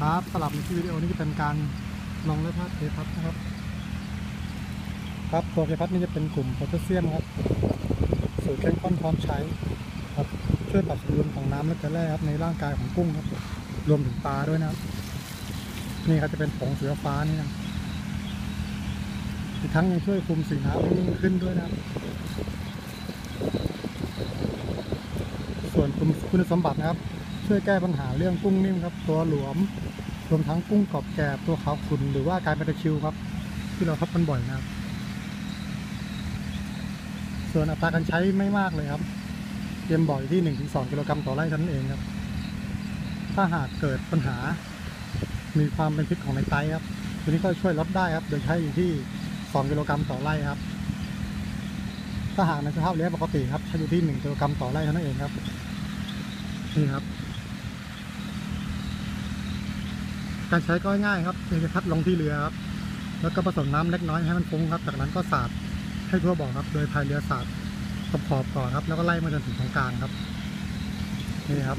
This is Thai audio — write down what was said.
ครับสลับในที่วิดีโอนี้จะเป็นการลองและธาตุเคพัดนะครับ ครับตัวเคพัดนี่จะเป็นกลุ่มโพแทสเซียมครับ สูตรเข้มข้นพร้อมใช้ครับช่วยปรับสมดุลของน้ำและเกลือแร่ครับในร่างกายของกุ้งครับ รวมถึงปลาด้วยนะครับ นี่ครับจะเป็นผงสีฟ้านี่นะอีกทั้งยังช่วยคุมสีน้ำให้นิ่งขึ้นด้วยนะครับ ส่วนคุณสมบัตินะครับ ช่วยแก้ปัญหาเรื่องกุ้งนิ่มครับ ตัวหลวม รวมทั้งกุ้งกรอบแกบตัวขาวขุ่นหรือว่าการเป็นตะคิวครับ ที่เราพบกันบ่อยนะครับ ส่วนอัตราการใช้ไม่มากเลยครับเตรียมบ่อยที่ 1-2 กิโลกรัมต่อไร่เท่านั้นเองครับ ถ้าหากเกิดปัญหา มีความเป็นพิษของในไตครับตัวนี้ก็ช่วยลดได้ครับ โดยใช้อยู่ที่ 2 กิโลกรัมต่อไร่ครับถ้าหากในสภาพเลี้ยงปกติครับใช้อยู่ที่ 1 กิโลกรัมต่อไร่เท่านั้นเองครับ นี่ครับ การใช้ก็ง่ายครับเพียงแค่พัดลงที่เรือครับ แล้วก็ผสมน้ำเล็กน้อยให้มันฟุ้งครับ จากนั้นก็สาดให้ทั่วบ่อครับ โดยพายเรือสาดขอบขอบก่อนครับ แล้วก็ไล่มาจนถึงตรงกลางครับ นี่ครับ